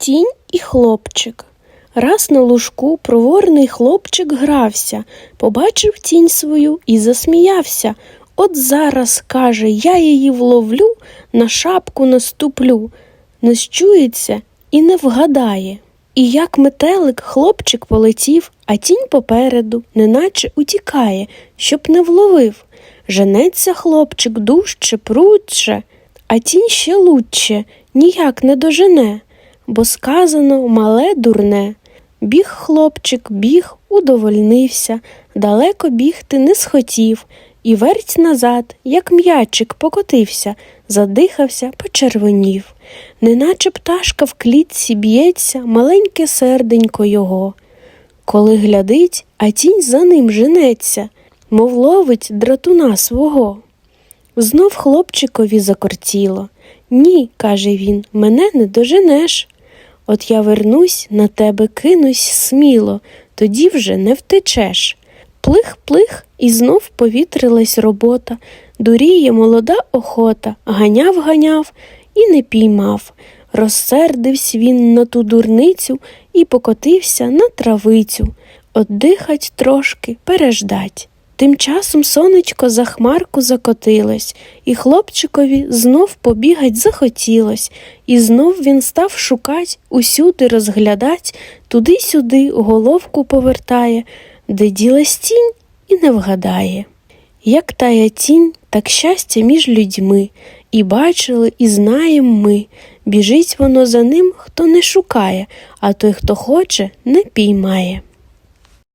Тінь і хлопчик. Раз на лужку проворний хлопчик грався, побачив тінь свою і засміявся. От зараз, каже, я її вловлю, на шапку наступлю, не щується і не вгадає. І як метелик хлопчик полетів, а тінь попереду, неначе утікає, щоб не вловив. Женеться хлопчик дужче, прудше, а тінь ще лучше, ніяк не дожене, бо сказано мале дурне. Біг хлопчик, біг, удовольнився, далеко бігти не схотів, і верть назад, як м'ячик, покотився, задихався, почервонів. Неначе пташка в клітці б'ється, маленьке серденько його. Коли глядить, а тінь за ним женеться, мов ловить дратуна свого. Знов хлопчикові закортіло. Ні, каже він, мене не доженеш. От я вернусь, на тебе кинусь сміло, тоді вже не втечеш. Плих-плих, і знов повітрилась робота, дуріє молода охота, ганяв-ганяв і не піймав. Розсердився він на ту дурницю і покотився на травицю. Отдихать трошки, переждать. Тим часом сонечко за хмарку закотилось, і хлопчикові знов побігать захотілось, і знов він став шукать, усюди розглядать, туди-сюди головку повертає, де ділась тінь і не вгадає. Як тая тінь, так щастя між людьми, і бачили, і знаєм ми. Біжить воно за ним, хто не шукає, а той, хто хоче, не піймає.